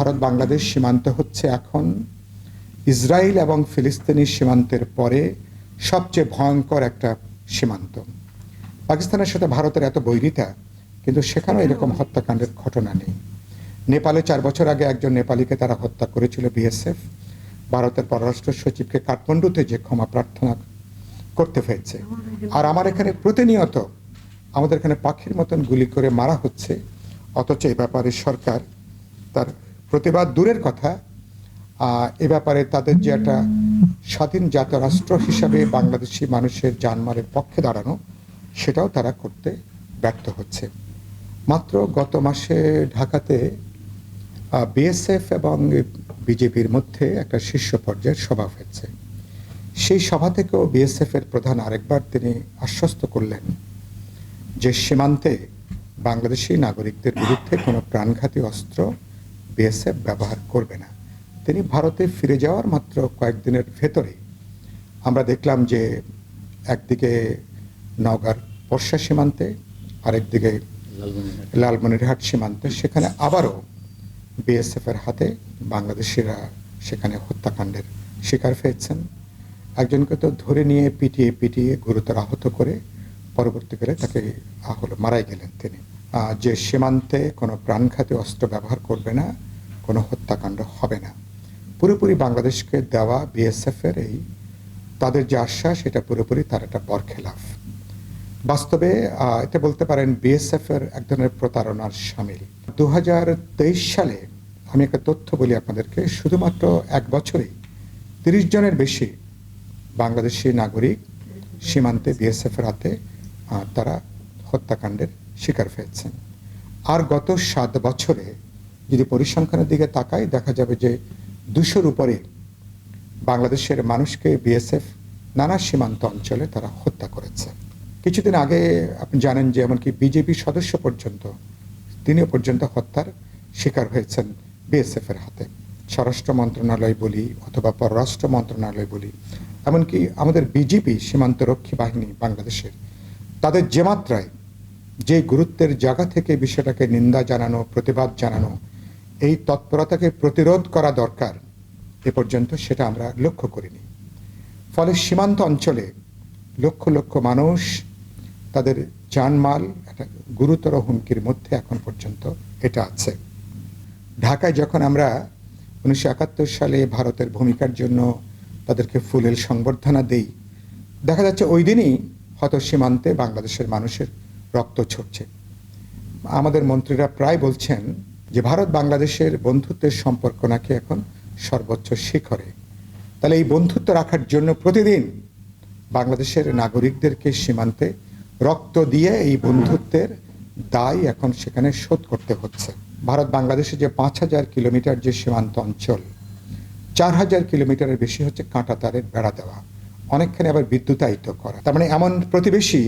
ভারত বাংলাদেশ সীমান্ত হচ্ছে এখন ইসরায়েল এবং ফিলিস্তিনি সীমান্তের পরে সবচেয়ে ভয়ঙ্কর একটা সীমান্ত। পাকিস্তানের সাথে ভারতের এত বৈরিতা, কিন্তু সেখানেও এরকম হত্যাকাণ্ডের ঘটনা নেই। নেপালে চার বছর আগে একজন নেপালিকে তারা হত্যা করেছিল বিএসএফ। ভারতের পররাষ্ট্র সচিবকে কাঠমান্ডুতে যে ক্ষমা প্রার্থনা করতে হয়েছে। আর আমার এখানে প্রতিনিয়ত আমাদের এখানে পাখির মতন গুলি করে মারা হচ্ছে। অথচ এ ব্যাপারে সরকার তার প্রতিবাদ দূরের কথা এ ব্যাপারে তাদের যে একটা স্বাধীন জাতীয় রাষ্ট্র হিসাবে বাংলাদেশি মানুষের জানমালের পক্ষে দাঁড়ানো, সেটাও তারা করতে ব্যর্থ হচ্ছে। মাত্র গত মাসে ঢাকাতে বিএসএফ এবং বিজেপির মধ্যে একটা শীর্ষ পর্যায়ের সভা হয়েছে। সেই সভা থেকেও বিএসএফ এর প্রধান আরেকবার তিনি আশ্বস্ত করলেন যে সীমান্তে বাংলাদেশি নাগরিকদের বিরুদ্ধে কোনো প্রাণঘাতী অস্ত্র বিএসএফ ব্যবহার করবে না। তিনি ভারতে ফিরে যাওয়ার মাত্র কয়েকদিনের ভেতরে আমরা দেখলাম যে একদিকে নওগাঁর বর্ষা সীমান্তে আরেকদিকে লালমনিরহাট। সীমান্তে। সেখানে আবারও বিএসএফ এর হাতে বাংলাদেশিরা সেখানে হত্যাকাণ্ডের শিকার হয়েছেন। একজনকে তো ধরে নিয়ে পিটিয়ে পিটিয়ে গুরুতর আহত করে পরবর্তীকালে তাকে হলো মারাই গেলেন তিনি। যে সীমান্তে কোনো প্রাণঘাতী অস্ত্র ব্যবহার করবে না কোনো হত্যাকাণ্ড হবে না। পুরোপুরি বাংলাদেশকে দেওয়া বিএসএফ এর এই, তাদের যে আশ্বাস সেটা পুরোপুরি তার একটা বরখেলাফ। বাস্তবে এটা বলতে পারেন বিএসএফ এর এক ধরনের প্রতারণার সামিল। দু সালে আমি একটা তথ্য বলি আপনাদেরকে, শুধুমাত্র এক বছরেই তিরিশ জনের বেশি বাংলাদেশি নাগরিক সীমান্তে বিএসএফ এর হাতে তারা হত্যাকাণ্ডের শিকার হয়েছেন। আর গত সাত বছরে যদি পরিসংখ্যানের দিকে তাকাই, দেখা যাবে যে দুশোর উপরে বাংলাদেশের মানুষকে বিএসএফ নানা সীমান্ত অঞ্চলে তারা হত্যা করেছে। কিছুদিন আগে আপনি জানেন যে এমনকি বিজেপি সদস্য পর্যন্ত, তিনিও পর্যন্ত হত্যার শিকার হয়েছেন বিএসএফ এর হাতে। স্বরাষ্ট্র মন্ত্রণালয় বলি অথবা পররাষ্ট্র মন্ত্রণালয় বলি, এমনকি আমাদের বিজেপি সীমান্তরক্ষী বাহিনী বাংলাদেশের, তাদের যে মাত্রায় যে গুরুত্বের জায়গা থেকে বিষয়টাকে নিন্দা জানানো, প্রতিবাদ জানানো এই তৎপরতাকে প্রতিরোধ করা দরকার। এ পর্যন্ত সেটা আমরা লক্ষ্য করিনি। ফলে সীমান্ত অঞ্চলে লক্ষ লক্ষ মানুষ তাদের জানমাল, একটা গুরুতর হুমকির মধ্যে এখন পর্যন্ত এটা আছে। ঢাকায় যখন আমরা উনিশশো একাত্তর সালে ভারতের ভূমিকার জন্য তাদেরকে ফুলেল সংবর্ধনা দেই, দেখা যাচ্ছে ওই দিনই হয়তো সীমান্তে বাংলাদেশের মানুষের রক্ত ছড়ছে আমাদের মন্ত্রীরা প্রায় বলছেন যে ভারত বাংলাদেশের বন্ধুত্বের সম্পর্ক নাকি এখন সর্বোচ্চ শিখরে। তাহলে এই বন্ধুত্ব রাখার জন্য প্রতিদিন বাংলাদেশের নাগরিকদেরকে সীমান্তে রক্ত দিয়ে এই বন্ধুত্বের দায় এখন সেখানে শোধ করতে হচ্ছে। ভারত বাংলাদেশে যে পাঁচ হাজার কিলোমিটার যে সীমান্ত অঞ্চল, চার হাজার কিলোমিটারের বেশি হচ্ছে কাঁটা তারের বেড়া দেওয়া। অনেকখানি আবার বিদ্যুতায়িত করা। তার মানে এমন প্রতিবেশী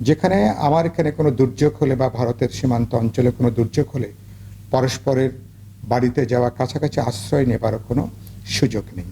যেখানে আমার এখানে কোনো দুর্যোগ হলে বা ভারতের সীমান্ত অঞ্চলে কোনো দুর্যোগ হলে পরস্পরের বাড়িতে যাওয়া কাছাকাছি আশ্রয় নেবারও কোনো সুযোগ নেই।